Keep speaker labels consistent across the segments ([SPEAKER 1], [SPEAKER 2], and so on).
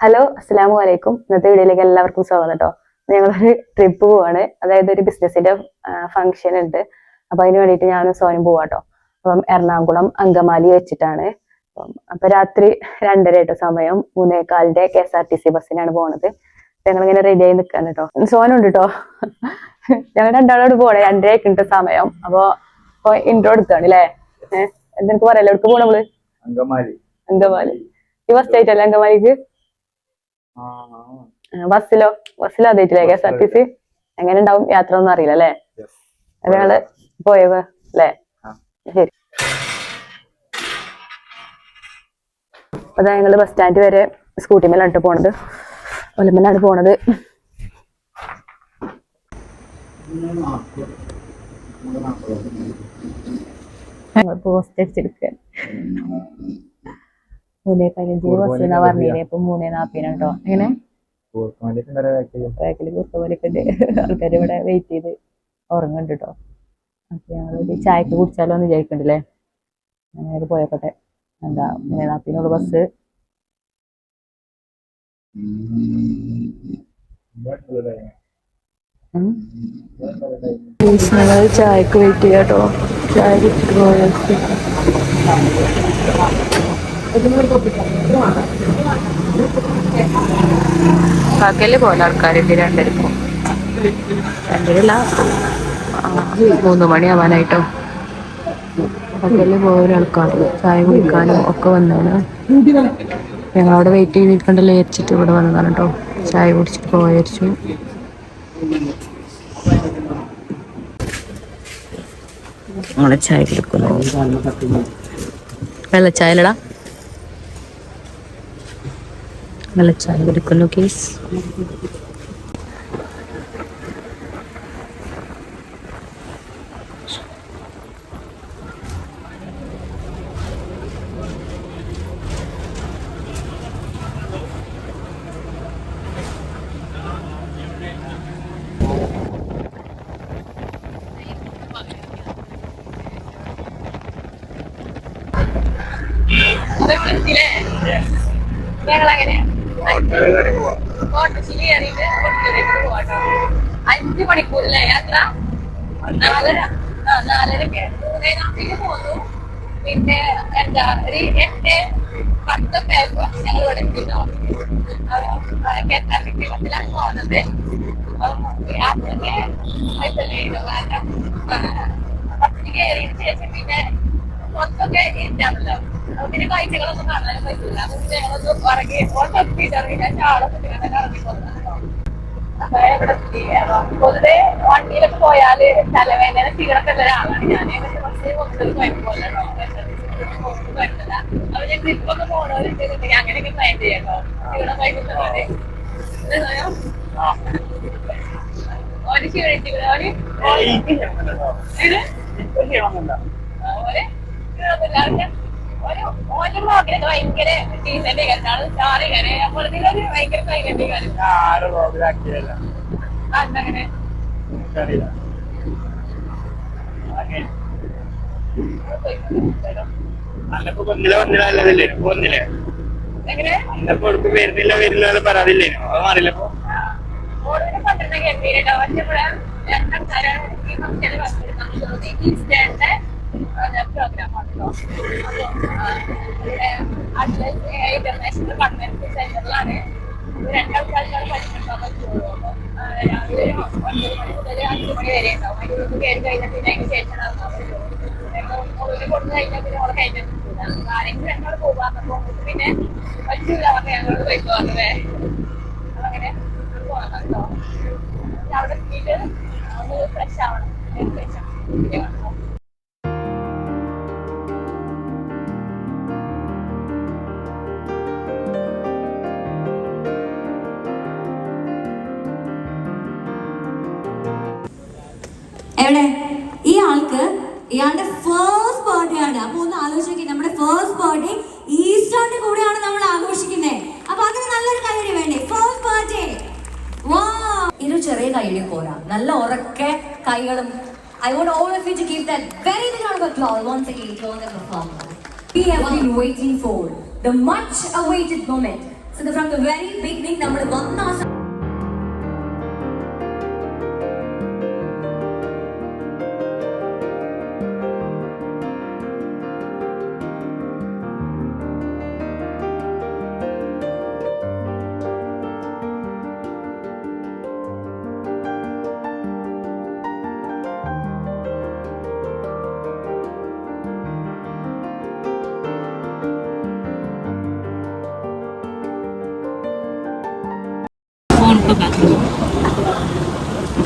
[SPEAKER 1] Hello അസ്സലാമു വലൈക്കും ഇന്നത്തെ വീഡിയോയിലേക്ക് എല്ലാവർക്കും സ്വാഗതം കേട്ടോ ഞങ്ങളൊരു ട്രിപ്പ് പോവാണ്. അതായത് ഒരു ബിസിനസിന്റെ ഫംഗ്ഷൻ ഉണ്ട്. അപ്പൊ അതിന് വേണ്ടിയിട്ട് ഞാനും സോനും പോവാട്ടോ അപ്പം എറണാകുളം അങ്കമാലി വെച്ചിട്ടാണ്. അപ്പം രാത്രി രണ്ടര ആയിട്ട് സമയം മൂന്നേക്കാലിന്റെ K S R T C ബസ്സിനാണ് പോണത്. ഞങ്ങൾ ഇങ്ങനെ റെഡി ആയി നിൽക്കാൻ കേട്ടോ സോനുണ്ട് കേട്ടോ ഞങ്ങൾ രണ്ടാളോട് പോണേ. രണ്ടര ഉണ്ട് സമയം. അപ്പൊ ഇപ്പൊ ഇൻട്രോ എടുക്കാണ് അല്ലേ എന്തെനിക്ക് പറയാലോ? എവിടേക്ക് പോണ നമ്മൾ?
[SPEAKER 2] അങ്കമാലി.
[SPEAKER 1] അങ്കമാലി. ഈ ഫസ്റ്റ് ആയിട്ടല്ലേ അങ്കമാലിക്ക്? ബസ്സിലോ? ബസ്സിലോ അതേറ്റില്ലേ? K S R T C? എങ്ങനെ ഉണ്ടാവും യാത്ര ഒന്നും അറിയില്ല അല്ലേ? ഞങ്ങൾ പോയത് അല്ലേ? ശരി. അതാ ഞങ്ങൾ ബസ് സ്റ്റാൻഡ് വരെ സ്കൂട്ടി മേലാണ് പോണത്. ഒലമ്മലാണ് പോണത്. പോസ്റ്റ് അടിച്ചെടുക്കാൻ മൂന്നേ പതിനഞ്ചിന് ബസ് എന്നാ പറഞ്ഞില്ലേ? ഇപ്പൊ മൂന്നേ നാപ്പതിനാണ് കേട്ടോ എങ്ങനെ. ബാക്കിൽ ഉണ്ട് ആൾക്കാർ ഇവിടെ വെയിറ്റ് ചെയ്ത് ഉറങ്ങുന്നുണ്ട് കേട്ടോ അപ്പൊ ഞങ്ങളൊരു ചായക്ക് കുടിച്ചാലോ എന്ന് വിചാരിക്കണ്ടല്ലേ അങ്ങനെ പോയപ്പോട്ടെ. എന്താ മൂന്നേ നാപ്പിനുള്ള ബസ്. ഞങ്ങൾ ചായക്ക് വെയിറ്റ് ചെയ്യാട്ടോ ചായ കുടിച്ചിട്ട് പോയാൽ പകൽ പോലെ ആൾക്കാരുണ്ട് രണ്ടരക്കും രണ്ടരല്ല മൂന്ന് മണിയാവാനായിട്ടോ. പകൽ പോലെ ആൾക്കാർ ചായ കുടിക്കാനും ഒക്കെ വന്നാണ്. ഞങ്ങളവിടെ വെയിറ്റ് ചെയ്ത് നിൽക്കണ്ടല്ലോ വിചാരിച്ചിട്ട് ഇവിടെ വന്നതാണ് കേട്ടോ ചായ കുടിച്ചിട്ട് പോയരിച്ചു ഞങ്ങളെ ചായ കുടിക്കുന്നു. വെള്ളച്ചായ അല്ലടാ വെള്ളച്ചായ കുടിക്കുന്നു കേസ്
[SPEAKER 3] ഞങ്ങളങ്ങനെ കോട്ടച്ചിൽ കയറിയിട്ട് കൊട്ടിയൂരേക്ക് പോവാട്ടോ അഞ്ച് മണിക്കൂറിലെ യാത്ര നാലര നാലരക്ക് മൂന്നേ നാട്ടിലേക്ക് പോന്നു പിന്നെ എന്താ ഒരു എട്ട് പത്തൊക്കെ ആയപ്പോ ഞങ്ങൾ ഇവിടെ എത്തിട്ടോ K S R T C ബസ്സിലാണ് പോകുന്നത് യാത്രയ്ക്ക് കുഴപ്പമില്ലായിരുന്നു കാരണം ബസ്സിന് കയറിയതിനു പിന്നെ മൊത്തമൊക്കെ പിന്നെ കാഴ്ചകളൊന്നും കാണാനും പറ്റില്ല ഞങ്ങളൊന്നും ഉറങ്ങി എത്തിയിട്ടിറങ്ങി ആളൊക്കെ ഇങ്ങനെ ഇറങ്ങി പോകുന്നുണ്ടോ. അപ്പൊ ഇവിടെ എത്തി. അപ്പൊ പൊതുവെ വണ്ടിയിലൊക്കെ പോയാൽ തലവേദന ക്ഷീണൊക്കെ ഉള്ള ഒരാളാണ് ഞാൻ. കുറച്ച് കൂടുതൽ കുഴപ്പമില്ല കുഴപ്പമില്ല അപ്പൊ ഞാൻ ട്രിപ്പൊക്കെ പോകണവരുണ്ടെങ്കിൽ അങ്ങനെയൊക്കെ പ്ലാൻ ചെയ്യാട്ടോ. ക്ഷീണം വൈകുന്നവരെ ഓന് ക്ഷീണിച്ചില്ല ഓന് ഇത് ഓന് ഇതൊന്നുമില്ല. ഒരു ഓന്റെ ബ്ലോഗിലൊക്കെ ഭയങ്കര ഡീസന്റ് കാര്യമാണ് സ്റ്റാർ ഇങ്ങനെ. അപ്പോൾ ഇതിലൊരു ഭയങ്കര സൈലന്റ് കാര്യം
[SPEAKER 2] ആരെ vlog ലാക്കിയതല്ല.
[SPEAKER 3] അങ്ങനെ
[SPEAKER 2] എനിക്കറിയില്ല. അന്നപ്പോ ഒന്നില ഒന്നില അല്ലതില്ലേ? ഇപ്പൊ
[SPEAKER 3] എങ്ങനെ?
[SPEAKER 2] അന്നപ്പോ എടുത്ത് വരുന്നില്ല എന്ന് പറയാതില്ലേ അത് മാറില്ല ഇപ്പൊ.
[SPEAKER 3] ഓരോരു പന്ത്രണ്ട് കേട്ടോ പക്ഷെ ഇവിടെ രണ്ടാൾക്കാരാണ് ഈ ഫംഗ്ഷന് അറ്റ്ലസ് ഇന്റർനാഷണൽ കൺവെൻഷൻ സെന്ററിലാണ് രണ്ടാൾക്കാർക്കാണ് ആ, രാവിലെ ഒൻപത് മണി മുതൽ അഞ്ച് മണി വരെ ഉണ്ടാവും. അതിന് മുമ്പ് കയറി കഴിഞ്ഞാൽ പിന്നെ അതിന് ശേഷം ഒരു കൊടുത്തു കഴിഞ്ഞാൽ പിന്നെ അവിടെ കഴിഞ്ഞാൽ കിട്ടൂല. ആരെങ്കിലും രണ്ടാൾ പോകാൻ പോകുമ്പോൾ പിന്നെ പറ്റൂല. പറഞ്ഞ് ഞങ്ങളോട് പോയിക്കോ അങ്ങനെ അങ്ങനെ പോകണം കേട്ടോ. അവിടെ എത്തിയിട്ട് ഒന്ന് ഫ്രഷ് ആവണം ഫ്രഷ് ആവണം.
[SPEAKER 4] എടെ ഈ ആൾക്ക് ഇയാളുടെ ഫേസ്റ്റ് ബർത്ത്ഡേ ആണ്. അപ്പൊ ഒന്ന് ആലോചിക്കും നമ്മുടെ ഫേസ്റ്റ് ബർത്ത്ഡേ ഈസ്റ്ററിന്റെ കൂടെയാണ് നമ്മൾ ആഘോഷിക്കുന്നത് അപ്പൊ അതിന് നല്ലൊരു കാര്യം വേണ്ടേ? ഫേസ്റ്റ് ബർത്ത്ഡേ ഇത് ചെറിയ കൈയിൽ പോരാ. നല്ല ഉറക്കെ കൈകളും. I want all of you to give that very big close once again to the performance we have been waiting for the much awaited moment so the from the very beginning നമ്മൾ വന്നാ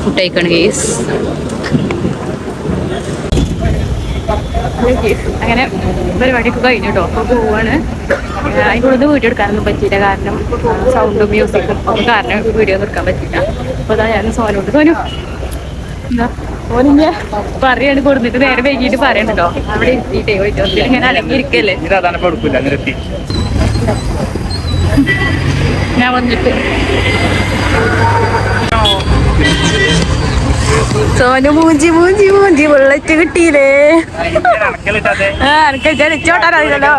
[SPEAKER 1] food കഴിക്കണം case അങ്ങനെ പരിപാടിയൊക്കെ കഴിഞ്ഞു കേട്ടോ അപ്പോൾ പോവാണ് അതിനുള്ളത് video എടുക്കാനൊന്നും പറ്റിയില്ല. കാരണം സൗണ്ടും മ്യൂസിക്കും ഒക്കെ കാരണം വീഡിയോ ഒന്നും എടുക്കാൻ പറ്റില്ല അപ്പോൾ അതാ ഞാൻ സോനോട് സോനു എന്താ? ഓനിങ്ങനെ പറയാണ് കൊടുത്തിട്ട് നേരെ വൈകിട്ട് പറയണ്ടോ അവിടെ എത്തിയിട്ടേ പോയിട്ട് ഇങ്ങനെ
[SPEAKER 2] നിരത്തി
[SPEAKER 1] ഞാൻ വന്നിട്ട് സോനു മൂഞ്ചി മൂഞ്ചി മൂഞ്ചി ബുള്ളറ്റ് കിട്ടിയില്ലേ?
[SPEAKER 2] അണക്കലിട്ടാതെ
[SPEAKER 1] ആ അറിയില്ലല്ലോ. ചോട്ടാനറിയില്ലല്ലോ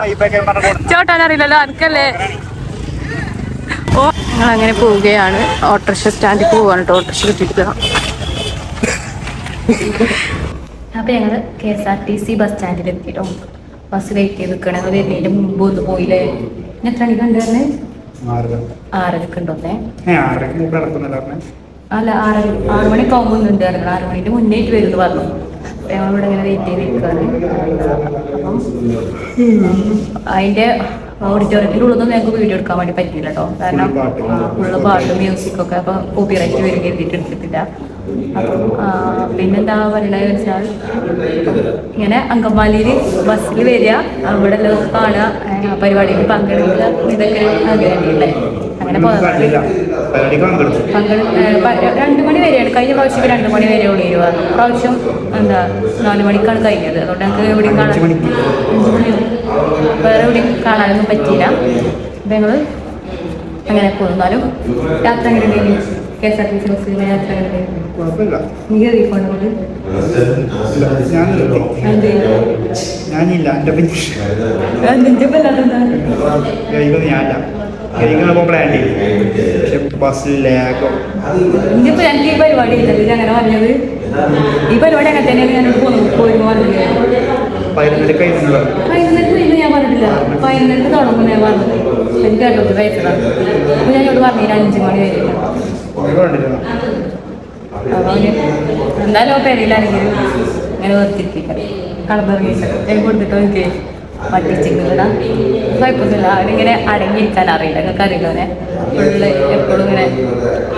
[SPEAKER 1] ചോട്ടാനറിയില്ലല്ലോ അനക്കല്ലേ? ഓ ഞങ്ങൾ അങ്ങനെ പോവുകയാണ്. ഓട്ടോറിക്ഷ സ്റ്റാൻഡിൽ പോവാണ് കേട്ടോ ഓട്ടോറിക്ഷ കിട്ടിയിട്ടില്ല. അപ്പൊ ഞങ്ങൾ K S R T C bus സ്റ്റാൻഡിൽ എത്തിട്ടോ ബസ് വെയിറ്റ് ചെയ്ത് നിൽക്കണേ വരുന്നതിന്റെ മുമ്പ് ഒന്ന് പോയില്ലേ? എത്ര മണിക്ക് കണ്ടുവരണേ ആറരക്ക്. ഉണ്ടോന്നേ
[SPEAKER 2] മുമ്പ് പറഞ്ഞേ?
[SPEAKER 1] അല്ല ആറ് ആറ് മണിക്ക് ആകുമ്പോൾ ഉണ്ട് ഇറങ്ങണം ആറ് മണിന്റെ മുന്നേ ആയിട്ട് വരും പറഞ്ഞു. ഞങ്ങളിവിടെ ഇങ്ങനെ വെയിറ്റ് ചെയ്ത് നിൽക്കുകയാണ് അപ്പം അതിന്റെ ഓഡിറ്റോറിയത്തിലുള്ളതൊന്നും ഞങ്ങൾക്ക് വീഡിയോ എടുക്കാൻ വേണ്ടി പറ്റില്ല കേട്ടോ. കാരണം ഫുള്ള് പാട്ട് മ്യൂസിക് ഒക്കെ അപ്പൊ കോപ്പിറൈറ്റ് വരും കരുതിയിട്ട് എടുത്തിട്ടില്ല. അപ്പം പിന്നെന്താ പറയണത് വെച്ചാൽ ഇങ്ങനെ അങ്കമാലിയിൽ ബസ്സിൽ വരിക അവിടെ എല്ലാം കാണുക പരിപാടിയിൽ പങ്കെടുക്കുക ഇതൊക്കെ അങ്ങനെ പങ്കെടുക്കുക രണ്ടു മണി വരെയാണ്. കഴിഞ്ഞ പ്രാവശ്യം രണ്ട് മണി വരെ ഉള്ളൂ ഇരുപത്. പ്രാവശ്യം എന്താ നാല് മണിക്കാണ് കഴിഞ്ഞത്. അതുകൊണ്ട് ഞങ്ങൾക്ക് എവിടെ കാണാൻ. വേറെ എവിടെയും കാണാനൊന്നും പറ്റിയില്ല. അപ്പം ഞങ്ങൾ അങ്ങനെ പോകുന്നാലും യാത്ര അങ്ങനെ K S R T C ബസ്സിലെ യാത്ര എങ്ങനെ ഉണ്ടായിരുന്നു
[SPEAKER 2] കുഴപ്പമില്ല.
[SPEAKER 1] നീ കയറിപ്പോണ്ട് കൊണ്ട്
[SPEAKER 2] ഞാനില്ല. എന്റെ
[SPEAKER 1] നിന്റെ
[SPEAKER 2] കഴിക്കുന്നത് ഞാനില്ല. കഴിക്കുന്നപ്പോൾ പ്ലാൻ ചെയ്തു. പക്ഷെ ബസ്സിൽ ലാഗോ
[SPEAKER 1] ഇനിയിപ്പോ എനിക്ക് ഈ പരിപാടി ഇല്ലല്ലോ. ഇത് അങ്ങനെ പറഞ്ഞത്? ഈ പരിപാടി അങ്ങനെ തന്നെയാണ് ഞാൻ പോയിരുന്നു പറഞ്ഞത്
[SPEAKER 2] പതിനൊന്നര കഴിയുന്നുള്ള
[SPEAKER 1] പതിനൊന്നിട്ട് ഇന്ന് ഞാൻ പറഞ്ഞിട്ടില്ല. പതിനൊന്നിട്ട് തുടങ്ങും ഞാൻ പറഞ്ഞത് എനിക്ക് കേട്ടത് കഴിച്ചതാണ് അപ്പൊ ഞാൻ ഇവിടെ പറഞ്ഞില്ല അഞ്ചു മണി വരെ എന്തായാലും പെരയിലാണെങ്കിൽ ഇങ്ങനെ കടന്നിറങ്ങിയിട്ട് ഞാൻ കൊടുത്തിട്ട് എനിക്ക് പറ്റിച്ചിട്ടില്ല കുഴപ്പമൊന്നുമില്ല. അവനിങ്ങനെ അടങ്ങിയിരിക്കാൻ അറിയില്ല. നിങ്ങൾക്ക് അറിയില്ല അവനെ ഫുള്ള് എപ്പോഴും ഇങ്ങനെ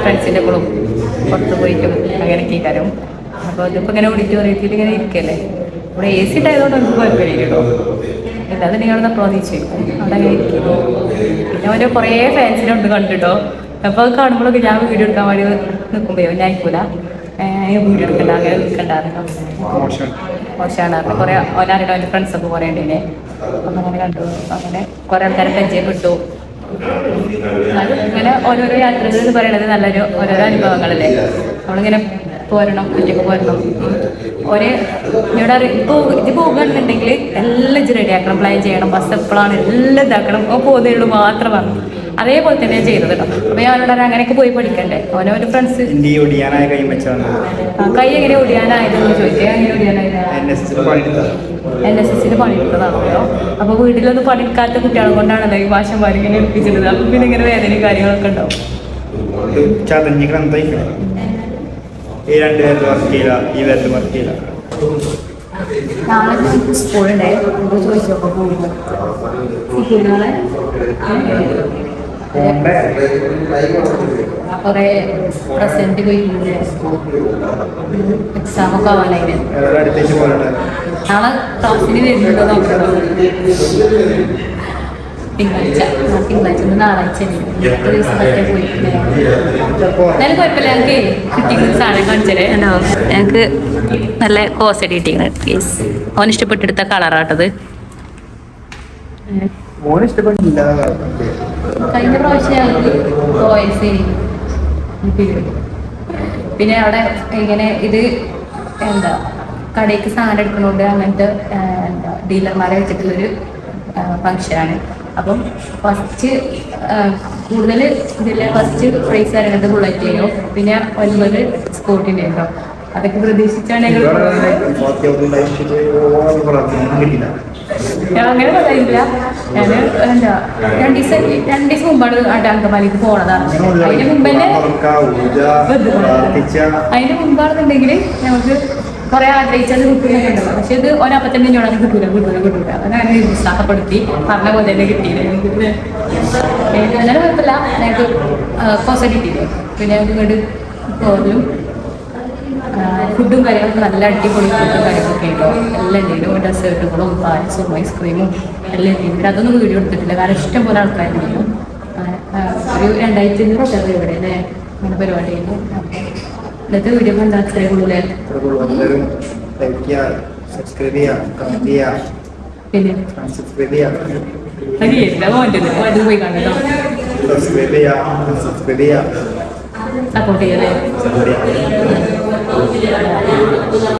[SPEAKER 1] ഫ്രണ്ട്സിന്റെ കൂടെ പുറത്ത് പോയിട്ടും അങ്ങനെ കേൾക്കാനും അപ്പോൾ ഇതിപ്പോൾ ഇങ്ങനെ ഓഡിറ്റോറിയത്തിൽ ഇങ്ങനെ ഇരിക്കല്ലേ? ഇവിടെ എ സി ഇട്ടായതുകൊണ്ട് നമുക്ക് കുഴപ്പമില്ല കേട്ടോ. അല്ലാതെ നിങ്ങളൊന്ന് പ്രതീക്ഷിച്ചു അവിടെ അങ്ങനെ ഇരിക്കുന്നു പിന്നെ അവന്റെ കുറേ ഫാൻസിനുണ്ട് കണ്ടിട്ടോ. അപ്പോൾ അത് കാണുമ്പോഴൊക്കെ ഞാൻ വീഡിയോ എടുക്കാൻ വേണ്ടി നിൽക്കുമ്പോഴോ ഞാൻ അയക്കൂല വീഡിയോ എടുക്കണ്ട അങ്ങനെ നിൽക്കണ്ടായിരുന്നു
[SPEAKER 2] മോശം
[SPEAKER 1] മോശമാണ് കുറേ ഓനാരുടെ അവന്റെ ഫ്രണ്ട്സൊക്കെ കുറേ ഉണ്ടേനെ അപ്പം അങ്ങനെ കണ്ടു. അങ്ങനെ കുറേ ആൾക്കാരെ പരിചയപ്പെട്ടു. ഇങ്ങനെ ഓരോരോ യാത്രകൾ എന്ന് പറയണത് നല്ലൊരു ഓരോരോ അനുഭവങ്ങളല്ലേ. നമ്മളിങ്ങനെ പോരണം ഒറ്റയ്ക്ക് പോരണം. ഒരേ ഇവിടെ ഇപ്പോൾ ഇത് പോകുകയാണെന്നുണ്ടെങ്കിൽ എല്ലാം ഇത് റെഡിയാക്കണം പ്ലാൻ ചെയ്യണം. ബസ് എപ്പോഴാണ് എല്ലാം ഇതാക്കണം. പോകുന്നേ മാത്രം പറഞ്ഞു. അതേപോലെ തന്നെ ചെയ്തത് കേട്ടോ അപ്പോൾ ഞാനോട് അങ്ങനെയൊക്കെ പോയി പഠിക്കണ്ടേ? അവനെ ഒരു ഫ്രണ്ട്സ്
[SPEAKER 2] കൈ
[SPEAKER 1] എങ്ങനെ ഒടിയാനായതെന്ന് ചോദിച്ചേ. എങ്ങനെ ഒടിയാനായത്?
[SPEAKER 2] N S
[SPEAKER 1] പണിയെടുത്തതാണ്? എസിന് പണിയെടുത്തതാണല്ലോ അപ്പൊ വീട്ടിലൊന്നും പണിയെടുക്കാത്ത കുട്ടികളെ കൊണ്ടാണല്ലോ ഈ ഭാഷ ഇങ്ങനെ എടുപ്പിച്ചിട്ടത് അപ്പൊ പിന്നെ ഇങ്ങനെ വേദനയും കാര്യങ്ങളൊക്കെ ഉണ്ടാവും.
[SPEAKER 2] ചതഞ്ഞ് ഗ്രന്ഥയിക്കണം ഈ രണ്ട് പേരിൽ വർക്ക് ചെയ്യില്ല ഈ പേരിൽ വർക്ക് ചെയ്യില്ല
[SPEAKER 1] നാളെ സ്കൂളുണ്ടേ. ചോദിച്ചപ്പോ നാളെ
[SPEAKER 2] പോണ്ടേ
[SPEAKER 1] കുറെ പ്രസന്റ് പോയി എക്സാം ഒക്കെ ആവാനായിട്ട്
[SPEAKER 2] എവിടെ അടുത്തേക്ക് പോകട്ടെ
[SPEAKER 1] നാളെ ക്ലാസ്സിന് വരുന്നുണ്ടോ നോക്കണോ? തിങ്കളാഴ്ച. ആ, തിങ്കളാഴ്ച ഇന്ന് ഞായറാഴ്ച ഒരു ദിവസം പറ്റേ പോയി എന്നാലും കുഴപ്പമില്ല ഞങ്ങൾക്ക് കിട്ടിക്കുന്ന സാധനം കാണിച്ചത് ഉണ്ടോ ഞങ്ങൾക്ക് നല്ല കോസ് കിട്ടിയാണ് കേസ് അവൻ ഇഷ്ടപ്പെട്ടെടുത്ത കളറാട്ടത്
[SPEAKER 2] ഓൻ ഇഷ്ടപ്പെട്ടില്ല
[SPEAKER 1] കഴിഞ്ഞ പ്രാവശ്യം ഞങ്ങൾക്ക് പിന്നെ അവിടെ ഇങ്ങനെ ഇത് എന്താ കടയ്ക്ക് സാധനം എടുക്കണോണ്ട് അങ്ങനത്തെ എന്താ ഡീലർമാരെ വെച്ചിട്ടുള്ളൊരു ഫങ്ഷനാണ് അപ്പം ഫസ്റ്റ് കൂടുതൽ ഇതിലെ ഫസ്റ്റ് പ്രൈസ് ഇറങ്ങുന്നത് ബുള്ളറ്റ് ചെയ്യും പിന്നെ ഒൻപത് സ്കൂട്ടിന്റെ ഉണ്ടോ അതൊക്കെ പ്രതീക്ഷിച്ചാണ് അങ്ങനെ പറയില്ല ഞാൻ എന്താ രണ്ട് ദിവസം രണ്ട് ദിവസം മുമ്പാണ് അങ്കമാലിക്ക് പോണതാണ്. അതിന് മുമ്പ് അതിന് മുമ്പാണെന്നുണ്ടെങ്കിൽ നമുക്ക് കുറെ ആഗ്രഹിച്ചത് കിട്ടുന്നൊക്കെ ഉണ്ടല്ലോ പക്ഷെ ഇത് ഒരപ്പത്തന്നെ ഞോടെ കിട്ടൂല കിട്ടൂല കിട്ടൂല. അതാണ് ഉത്സാഹപ്പെടുത്തി പറഞ്ഞ പോലെ തന്നെ കിട്ടിയില്ല? എന്നാലും കുഴപ്പമില്ല. ഞങ്ങൾക്ക് കോസ കിട്ടിയില്ലേ? പിന്നെ ഞങ്ങൾക്ക് ഇങ്ങോട്ട് പോലും ഫുഡും കാര്യങ്ങളൊക്കെ നല്ല അടിപൊളി ഫുഡും കാര്യങ്ങളൊക്കെ ഉണ്ടോ എല്ലാം ഡെസേർട്ടുകളും പാൽസും ഐസ്ക്രീമും. എല്ലാം ഉണ്ടായിരുന്നു അതൊന്നും വീഡിയോ എടുത്തിട്ടില്ല. കാരണം ഇഷ്ടം പോലെ ആൾക്കാരുണ്ടായിരുന്നു ഒരു രണ്ടായിരത്തി അഞ്ഞൂറ് ആൾക്കാർ ഇവിടെ അല്ലേ? അങ്ങനെ പരിപാടി ഇന്നത്തെ വീഡിയോ കണ്ട അത്രേ കൂടുതലേ
[SPEAKER 2] എല്ലാവരും
[SPEAKER 1] പിന്നെ? പോയി കണ്ടോ സപ്പോർട്ട് ചെയ്യല്ലേ